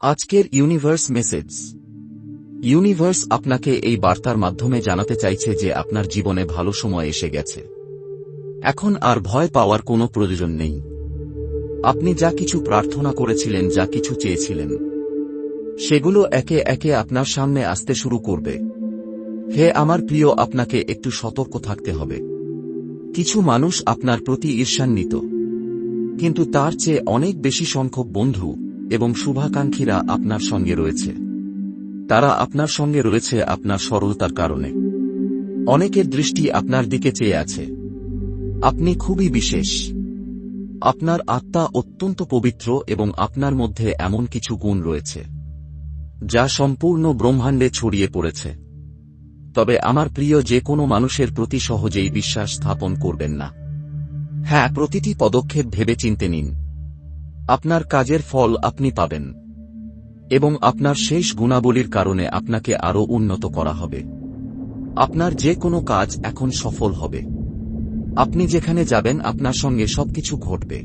আজকের universe message. Universe আপনাকে এই বার্তার মাধ্যমে জানাতে চাইছে যে আপনার জীবনে ভালো সময় এসে গেছে। এখন আর ভয় পাওয়ার কোনো প্রয়োজন নেই। আপনি যা কিছু প্রার্থনা করেছিলেন, যা কিছু চেয়েছিলেন, সেগুলো একে একে আপনার সামনে আসতে শুরু করবে। হে আমার প্রিয়, আপনাকে একটু সতর্ক থাকতে হবে। কিছু মানুষ আপনার প্রতি ঈর্ষান্বিত, কিন্তু তার চেয়ে অনেক বেশি সংখ্যক বন্ধু এবং শুভাকাঙ্ক্ষীরা আপনার সঙ্গে রয়েছে। তারা আপনার সঙ্গে রয়েছে আপনার সরলতার কারণে। অনেকের দৃষ্টি আপনার দিকে চেয়ে আছে। আপনি খুবই বিশেষ। আপনার আত্মা অত্যন্ত পবিত্র এবং আপনার মধ্যে এমন কিছু গুণ রয়েছে, যা সম্পূর্ণ ব্রহ্মাণ্ডে ছড়িয়ে পড়েছে। তবে আমার প্রিয়, যে কোনো মানুষের প্রতি সহজেই বিশ্বাস স্থাপন করবেন না। হ্যাঁ প্রতিটি পদক্ষেপ ভেবে চিনতে নিন। আপনার কাজের ফল আপনি পাবেন। এবং আপনার শেষ গুণাবলীর কারণে আপনাকে আরও উন্নত করা হবে। আপনার যে কোনো কাজ এখন সফল হবে। আপনি যেখানে যাবেন, আপনার সঙ্গে সবকিছু ঘটবে।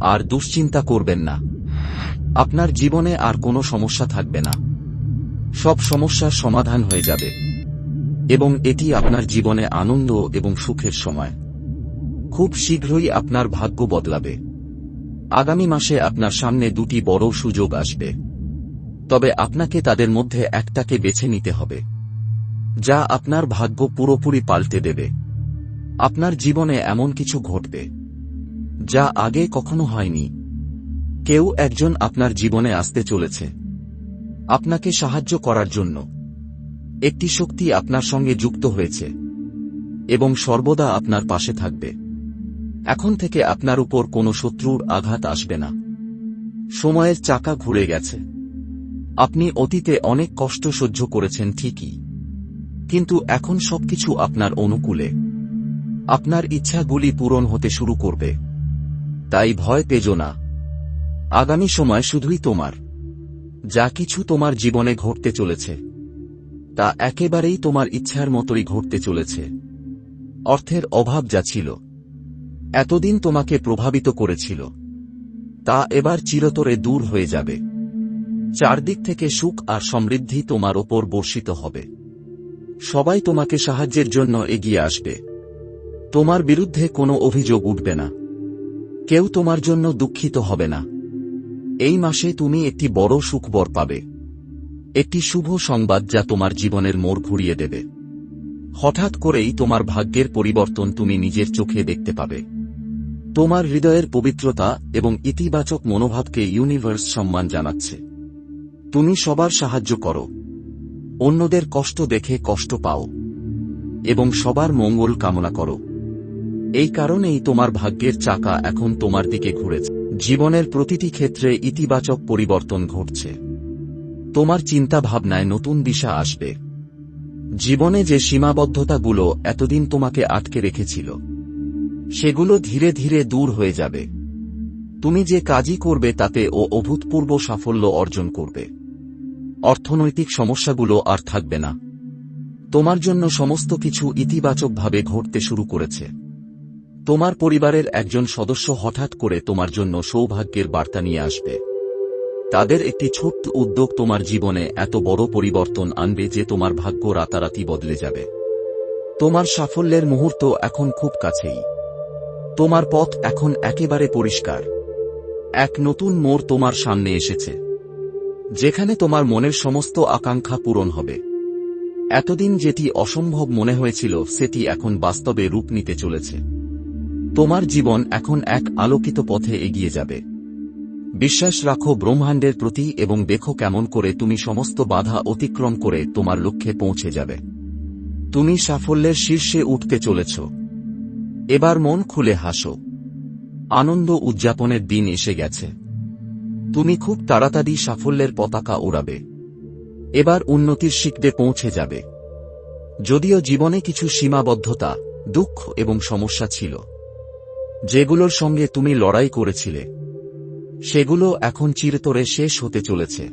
আর দুশ্চিন্তা করবেন না। আপনার জীবনে আর কোনো সমস্যা থাকবে না। সব সমস্যার সমাধান হয়ে যাবে। এবং এটি আপনার জীবনে আনন্দ এবং সুখের সময়। খুব শীঘ্রই আপনার ভাগ্য বদলাবে। আগামী মাসে আপনার সামনে দুটি বড় সুযোগ আসবে। তবে আপনাকে তাদের মধ্যে একটাকে বেছে নিতে হবে, যা আপনার ভাগ্য পুরোপুরি পাল্টে দেবে। আপনার জীবনে এমন কিছু ঘটবে, যা আগে কখনো হয়নি। কেউ একজন আপনার জীবনে আসতে চলেছে। আপনাকে সাহায্য করার জন্য। একটি শক্তি আপনার সঙ্গে যুক্ত হয়েছে এবং সর্বদা আপনার পাশে থাকবে। এখন থেকে আপনার উপর কোনো শত্রুর আঘাত আসবে না। সময়ের চাকা ঘুরে গেছে। আপনি অতীতে অনেক কষ্ট সহ্য করেছেন ঠিকই। কিন্তু এখন সবকিছু আপনার অনুকূলে। আপনার ইচ্ছাগুলি পূরণ হতে শুরু করবে। তাই ভয় পেজ না। আগামী সময় শুধুই তোমার। যা কিছু তোমার জীবনে ঘটতে চলেছে, তা একেবারেই তোমার ইচ্ছার মতোই ঘটতে চলেছে। অর্থের অভাব যা ছিল এতদিন তোমাকে প্রভাবিত করেছিল। তা এবার চিরতরে দূর হয়ে যাবে। চারদিক থেকে সুখ আর সমৃদ্ধি তোমার ওপর বর্ষিত হবে। সবাই তোমাকে সাহায্যের জন্য এগিয়ে আসবে। তোমার বিরুদ্ধে কোনো অভিযোগ উঠবে না। কেউ তোমার জন্য দুঃখিত হবে না। এই মাসে তুমি একটি বড় সুখবর পাবে। একটি শুভ সংবাদ যা তোমার জীবনের মোড় ঘুরিয়ে দেবে। হঠাৎ করেই তোমার ভাগ্যের পরিবর্তন তুমি নিজের চোখে দেখতে পাবে। তোমার হৃদয়ের পবিত্রতা এবং ইতিবাচক মনোভাবকে ইউনিভার্স সম্মান জানাচ্ছে। তুমি সবার সাহায্য করো। অন্যদের কষ্ট দেখে কষ্ট পাও। এবং সবার মঙ্গল কামনা করো। এই কারণেই তোমার ভাগ্যের চাকা এখন তোমার দিকে ঘুরেছে। জীবনের প্রতিটি ক্ষেত্রে ইতিবাচক পরিবর্তন ঘটছে। তোমার চিন্তা ভাবনায় নতুন দিশা আসবে। জীবনে যে সীমাবদ্ধতাগুলো এতদিন তোমাকে আটকে রেখেছিল সেগুলো ধীরে ধীরে দূর হয়ে যাবে। তুমি যে কাজই করবে তাতে ও অভূতপূর্ব সাফল্য অর্জন করবে। অর্থনৈতিক সমস্যাগুলো আর থাকবে না। তোমার জন্য সমস্ত কিছু ইতিবাচকভাবে ঘটতে শুরু করেছে। তোমার পরিবারের একজন সদস্য হঠাৎ করে তোমার জন্য সৌভাগ্যের বার্তা নিয়ে আসবে। তাদের একটি ছোট্ট উদ্যোগ তোমার জীবনে এত বড় পরিবর্তন আনবে যে তোমার ভাগ্য রাতারাতি বদলে যাবে। তোমার সাফল্যের মুহূর্ত এখন খুব কাছেই। তোমার পথ এখন একেবারে পরিষ্কার। এক নতুন মোড় তোমার সামনে এসেছে। যেখানে তোমার মনের সমস্ত আকাঙ্ক্ষা পূরণ হবে। এতদিন যেটি অসম্ভব মনে হয়েছিল, সেটি এখন বাস্তবে রূপ নিতে চলেছে। তোমার জীবন এখন এক আলোকিত পথে এগিয়ে যাবে। বিশ্বাস রাখো, ব্রহ্মাণ্ডের প্রতি এবং দেখো কেমন করে তুমি সমস্ত বাধা অতিক্রম করে তোমার লক্ষ্যে পৌঁছে যাবে। তুমি সাফল্যের শীর্ষে উঠতে চলেছ। এবার মন খুলে হাসো। আনন্দ উদযাপনের দিন এসে গেছে। তুমি খুব তাড়াতাড়ি সাফল্যের পতাকা উড়াবে। এবার উন্নতির শিখতে পৌঁছে যাবে। যদিও জীবনে কিছু সীমাবদ্ধতা, দুঃখ এবং সমস্যা ছিল, যেগুলোর সঙ্গে তুমি লড়াই করেছিলে, সেগুলো এখন চিরতরে শেষ হতে চলেছে।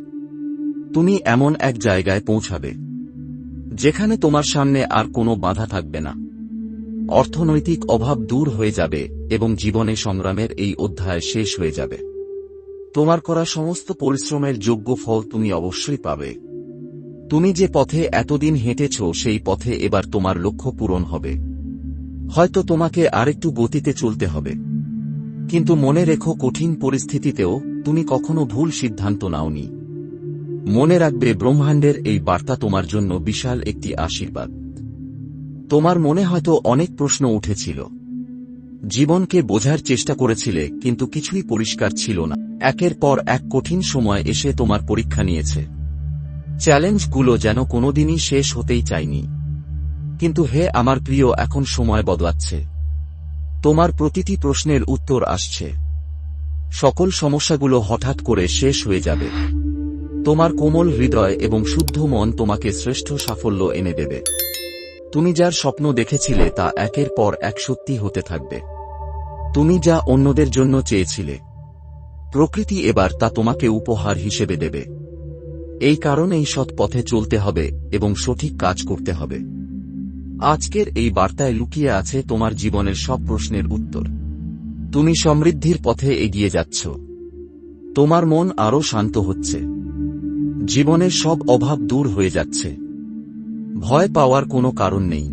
তুমি এমন এক জায়গায় পৌঁছাবে, যেখানে তোমার সামনে আর কোনো বাধা থাকবে না। অর্থনৈতিক অভাব দূর হয়ে যাবে এবং জীবনে সংগ্রামের এই অধ্যায় শেষ হয়ে যাবে। তোমার করা সমস্ত পরিশ্রমের যোগ্য ফল তুমি অবশ্যই পাবে। তুমি যে পথে এতদিন হেঁটেছ, সেই পথে এবার তোমার লক্ষ্য পূরণ হবে। হয়তো তোমাকে আরেকটু গতিতে চলতে হবে। কিন্তু মনে রেখো, কঠিন পরিস্থিতিতেও তুমি কখনো ভুল সিদ্ধান্ত নাওনি। মনে রাখবে, ব্রহ্মাণ্ডের এই বার্তা তোমার জন্য বিশাল একটি আশীর্বাদ। তোমার মনে হয়তো অনেক প্রশ্ন উঠেছিল। জীবনকে বোঝার চেষ্টা করেছিলে, কিন্তু কিছুই পরিষ্কার ছিল না। একের পর এক কঠিন সময় এসে তোমার পরীক্ষা নিয়েছে। চ্যালেঞ্জগুলো যেন কোনোদিনই শেষ হতেই চায়নি। কিন্তু হে আমার প্রিয়, এখন সময় বদলাচ্ছে। তোমার প্রতিটি প্রশ্নের উত্তর আসছে। সকল সমস্যাগুলো হঠাৎ করে শেষ হয়ে যাবে। তোমার কোমল হৃদয় এবং শুদ্ধ মন তোমাকে শ্রেষ্ঠ সাফল্য এনে দেবে। তুমি যার স্বপ্ন দেখেছিলে তা একের পর এক সত্যি হতে থাকবে। তুমি যা অন্যদের জন্য চেয়েছিলে। প্রকৃতি এবার তা তোমাকে উপহার হিসেবে দেবে। এই কারণেই সৎ পথে চলতে হবে এবং সঠিক কাজ করতে হবে। আজকের এই বার্তায় লুকিয়ে আছে তোমার জীবনের সব প্রশ্নের উত্তর। তুমি সমৃদ্ধির পথে এগিয়ে যাচ্ছ। তোমার মন আরও শান্ত হচ্ছে। জীবনের সব অভাব দূর হয়ে যাচ্ছে। ভয় পাওয়ার কোনো কারণ নেই।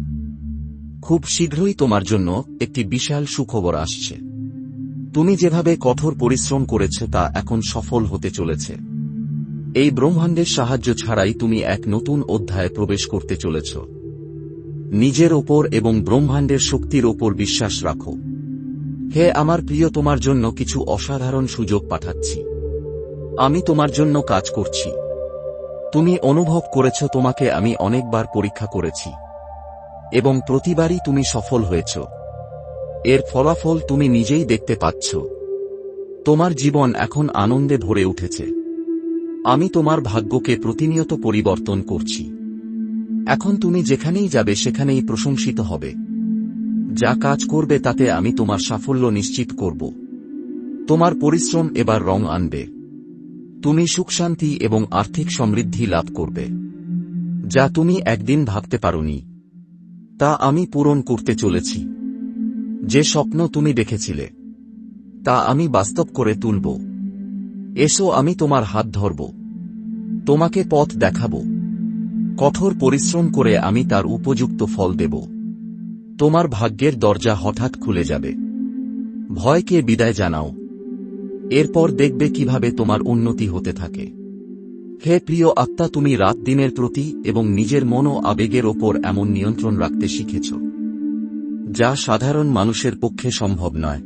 খুব শীঘ্রই তোমার জন্য একটি বিশাল সুখবর আসছে। তুমি যেভাবে কঠোর পরিশ্রম করেছ তা এখন সফল হতে চলেছে। এই ব্রহ্মাণ্ডের সাহায্য ছাড়াই তুমি এক নতুন অধ্যায়ে প্রবেশ করতে চলেছ। নিজের ওপর এবং ব্রহ্মাণ্ডের শক্তির ওপর বিশ্বাস রাখো। হে আমার প্রিয়, তোমার জন্য কিছু অসাধারণ সুযোগ পাঠাচ্ছি। আমি তোমার জন্য কাজ করছি। তুমি অনুভব করেছ, তোমাকে আমি অনেকবার পরীক্ষা করেছি। এবং প্রতিবারই তুমি সফল হয়েছ। এর ফলাফল তুমি নিজেই দেখতে পাচ্ছ। তোমার জীবন এখন আনন্দে ভরে উঠেছে। আমি তোমার ভাগ্যকে প্রতিনিয়ত পরিবর্তন করছি। এখন তুমি যেখানেই যাবে, সেখানেই প্রশংসিত হবে। যা কাজ করবে, তাতে আমি তোমার সাফল্য নিশ্চিত করব। তোমার পরিশ্রম এবার রং আনবে। তুমি সুখশান্তি এবং আর্থিক সমৃদ্ধি লাভ করবে। যা তুমি একদিন ভাবতে পারোনি, তা আমি পূরণ করতে চলেছি। যে স্বপ্ন তুমি দেখেছিলে, তা আমি বাস্তব করে তুলব। এসো আমি তোমার হাত ধরব, তোমাকে পথ দেখাব। কঠোর পরিশ্রম করে আমি তার উপযুক্ত ফল দেব। তোমার ভাগ্যের দরজা হঠাৎ খুলে যাবে। ভয়কে বিদায় জানাও। এরপর দেখবে কীভাবে তোমার উন্নতি হতে থাকে। হে প্রিয় আত্মা, তুমি রাত দিনের প্রতি এবং নিজের মন ও আবেগের ওপর এমন নিয়ন্ত্রণ রাখতে শিখেছ, যা সাধারণ মানুষের পক্ষে সম্ভব নয়।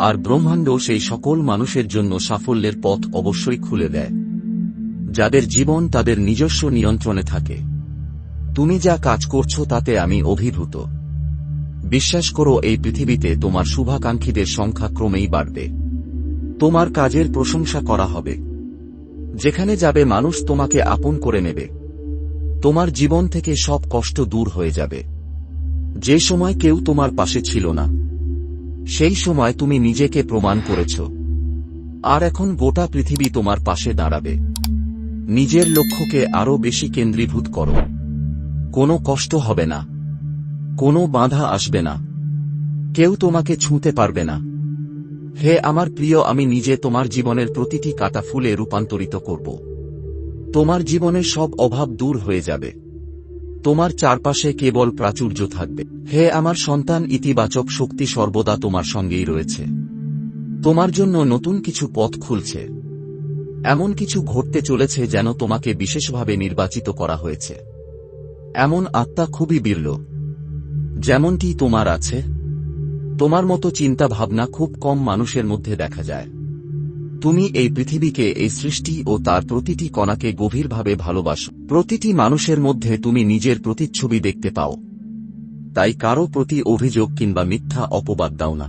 আর ব্রহ্মাণ্ড সেই সকল মানুষের জন্য সাফল্যের পথ অবশ্যই খুলে দেয়, যাদের জীবন তাদের নিজস্ব নিয়ন্ত্রণে থাকে। তুমি যা কাজ করছ তাতে আমি অভিভূত। বিশ্বাস করো, এই পৃথিবীতে তোমার শুভাকাঙ্ক্ষীদের সংখ্যা ক্রমেই বাড়বে। তোমার কাজের প্রশংসা করা হবে। যেখানে যাবে মানুষ তোমাকে আপন করে নেবে। তোমার জীবন থেকে সব কষ্ট দূর হয়ে যাবে। যে সময় কেউ তোমার পাশে ছিল না, সেই সময় তুমি নিজেকে প্রমাণ করেছ। আর এখন গোটা পৃথিবী তোমার পাশে দাঁড়াবে। নিজের লক্ষ্যকে আরও বেশি কেন্দ্রীভূত করো। কোনো কষ্ট হবে না। কোনো বাধা আসবে না। কেউ তোমাকে ছুঁতে পারবে না। হে আমার প্রিয়, আমি নিজে তোমার জীবনের প্রতিটি কাটা ফুলে রূপান্তরিত করব। তোমার জীবনের সব অভাব দূর হয়ে যাবে। তোমার চারপাশে কেবল প্রাচুর্য থাকবে। হে আমার সন্তান, ইতিবাচক শক্তি সর্বদা তোমার সঙ্গেই রয়েছে। তোমার জন্য নতুন কিছু পথ খুলছে। এমন কিছু ঘটতে চলেছে যেন তোমাকে বিশেষভাবে নির্বাচিত করা হয়েছে। এমন আত্মা খুবই বিরল যেমনটি তোমার আছে তোমার মতো চিন্তা ভাবনা খুব কম মানুষের মধ্যে দেখা যায়। তুমি এই পৃথিবীকে, এই সৃষ্টি ও তার প্রতিটি কণাকে গভীরভাবে ভালোবাসো। প্রতিটি মানুষের মধ্যে তুমি নিজের প্রতিচ্ছবি দেখতে পাও। তাই কারও প্রতি অভিযোগ কিংবা মিথ্যা অপবাদ দাও না।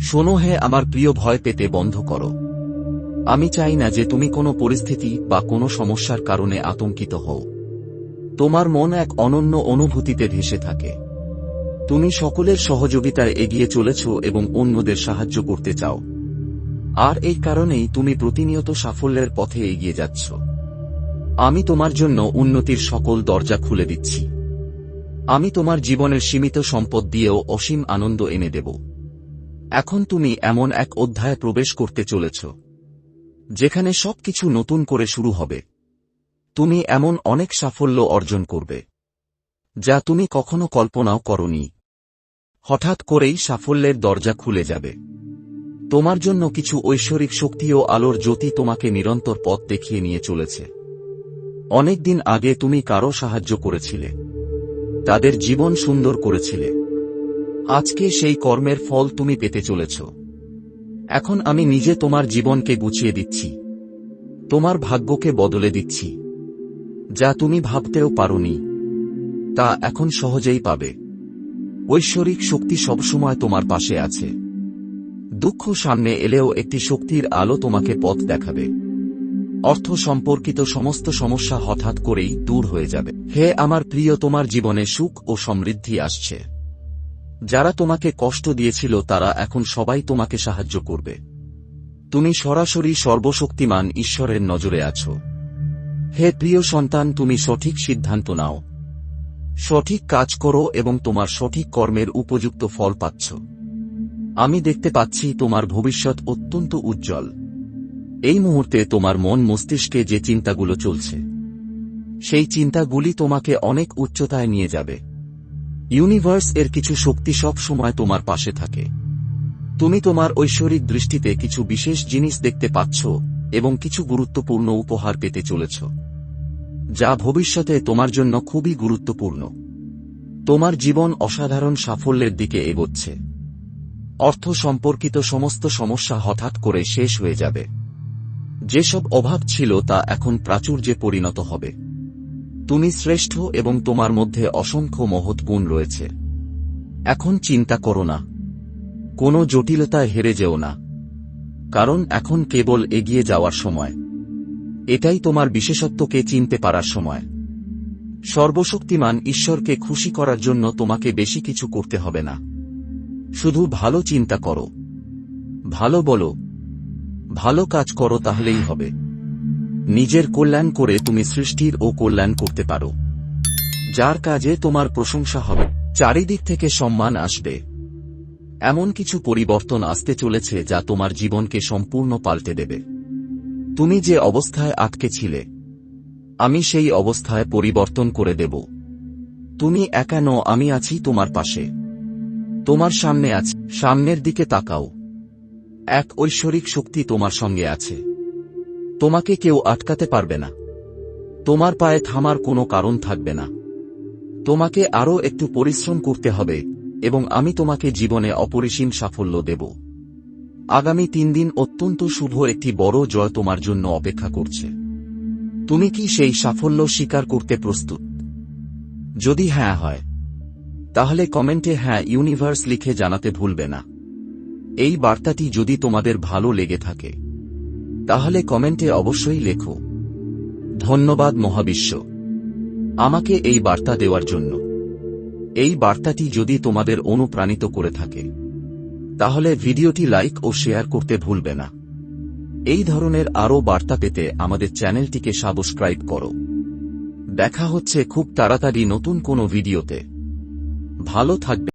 শোনো হে আমার প্রিয় ভয় পেতে বন্ধ করো। আমি চাই না যে তুমি কোনো পরিস্থিতি বা কোনো সমস্যার কারণে আতঙ্কিত হও। তোমার মন এক অনন্য অনুভূতিতে ভেসে থাকে। তুমি সকলের সহযোগিতায় এগিয়ে চলেছ এবং অন্যদের সাহায্য করতে চাও। আর এই কারণেই তুমি প্রতিনিয়ত সাফল্যের পথে এগিয়ে যাচ্ছ। আমি তোমার জন্য উন্নতির সকল দরজা খুলে দিচ্ছি। আমি তোমার জীবনের সীমিত সম্পদ দিয়েও অসীম আনন্দ এনে দেব। এখন তুমি এমন এক অধ্যায়ে প্রবেশ করতে চলেছ, যেখানে সবকিছু নতুন করে শুরু হবে। তুমি এমন অনেক সাফল্য অর্জন করবে, যা তুমি কখনো কল্পনাও করনি। হঠাৎ করেই সাফল্যের দরজা খুলে যাবে। তোমার জন্য কিছু ঐশ্বরিক শক্তি ও আলোর জ্যোতি তোমাকে নিরন্তর পথ দেখিয়ে নিয়ে চলেছে। অনেকদিন আগে তুমি কারও সাহায্য করেছিলে। তাদের জীবন সুন্দর করেছিলে। আজকে সেই কর্মের ফল তুমি পেতে চলেছ। এখন আমি নিজে তোমার জীবনকে গুছিয়ে দিচ্ছি। তোমার ভাগ্যকে বদলে দিচ্ছি। যা তুমি ভাবতেও পারোনি। তা এখন সহজেই পাবে। ঐশ্বরিক শক্তি সবসময় তোমার পাশে আছে। দুঃখ সামনে এলেও একটি শক্তির আলো তোমাকে পথ দেখাবে। অর্থ সম্পর্কিত সমস্ত সমস্যা হঠাৎ করেই দূর হয়ে যাবে। হে আমার প্রিয়, তোমার জীবনে সুখ ও সমৃদ্ধি আসছে। যারা তোমাকে কষ্ট দিয়েছিল, তারা এখন সবাই তোমাকে সাহায্য করবে। তুমি সরাসরি সর্বশক্তিমান ঈশ্বরের নজরে আছো। হে প্রিয় সন্তান, তুমি সঠিক সিদ্ধান্ত নাও। সঠিক কাজ করো এবং তোমার সঠিক কর্মের উপযুক্ত ফল পাচ্ছ। আমি দেখতে পাচ্ছি তোমার ভবিষ্যৎ অত্যন্ত উজ্জ্বল। এই মুহূর্তে তোমার মন মস্তিষ্কে যে চিন্তাগুলো চলছে, সেই চিন্তাগুলি তোমাকে অনেক উচ্চতায় নিয়ে যাবে। ইউনিভার্স এর কিছু শক্তি সব সময় তোমার পাশে থাকে। তুমি তোমার ঐশ্বরিক দৃষ্টিতে কিছু বিশেষ জিনিস দেখতে পাচ্ছ এবং কিছু গুরুত্বপূর্ণ উপহার পেতে চলেছ। যা ভবিষ্যতে তোমার জন্য খুবই গুরুত্বপূর্ণ। তোমার জীবন অসাধারণ সাফল্যের দিকে এগোচ্ছে। অর্থ সম্পর্কিত সমস্ত সমস্যা হঠাৎ করে শেষ হয়ে যাবে। যেসব অভাব ছিল তা এখন প্রাচুর্যে পরিণত হবে। তুমি শ্রেষ্ঠ এবং তোমার মধ্যে অসংখ্য মহৎ গুণ রয়েছে। এখন চিন্তা করো না। কোনো জটিলতায় হেরে যেও না। কারণ এখন কেবল এগিয়ে যাওয়ার সময়। এটাই তোমার বিশেষত্বকে চিনতে পারার সময়। সর্বশক্তিমান ঈশ্বরকে খুশি করার জন্য তোমাকে বেশি কিছু করতে হবে না। শুধু ভালো চিন্তা করো। ভালো বলো। ভালো কাজ করো তাহলেই হবে। নিজের কল্যাণ করে তুমি সৃষ্টির ও কল্যাণ করতে পারো। যার কাজে তোমার প্রশংসা হবে, চারিদিক থেকে সম্মান আসবে। এমন কিছু পরিবর্তন আসতে চলেছে যা তোমার জীবনকে সম্পূর্ণ পাল্টে দেবে। তুমি যে অবস্থায় আটকে ছিলে, আমি সেই অবস্থায় পরিবর্তন করে দেব। তুমি একা নও, আমি আছি তোমার পাশে। তোমার সামনে আছে, সামনের দিকে তাকাও। এক ঐশ্বরিক শক্তি তোমার সঙ্গে আছে। তোমাকে কেউ আটকাতে পারবে না। তোমার পায়ে থামার কোনো কারণ থাকবে না। তোমাকে আরও একটু পরিশ্রম করতে হবে, এবং আমি তোমাকে জীবনে অপরিসীম সাফল্য দেব। আগামী তিন দিন অত্যন্ত শুভ একটি বড় জয় তোমার জন্য অপেক্ষা করছে। তুমি কি সেই সাফল্য স্বীকার করতে প্রস্তুত? যদি হ্যাঁ হয়, তাহলে কমেন্টে হ্যাঁ ইউনিভার্স লিখে জানাতে ভুলবে না। এই বার্তাটি যদি তোমাদের ভালো লেগে থাকে, তাহলে কমেন্টে অবশ্যই লেখো। ধন্যবাদ মহাবিশ্ব আমাকে এই বার্তা দেওয়ার জন্য। এই বার্তাটি যদি তোমাদের অনুপ্রাণিত করে থাকে তাহলে ভিডিওটি লাইক ও শেয়ার করতে ভুলবে না। এই ধরনের আরও বার্তা পেতে আমাদের চ্যানেলটিকে সাবস্ক্রাইব করো। দেখা হচ্ছে খুব তাড়াতাড়ি নতুন কোনো ভিডিওতে। ভালো থাকবে।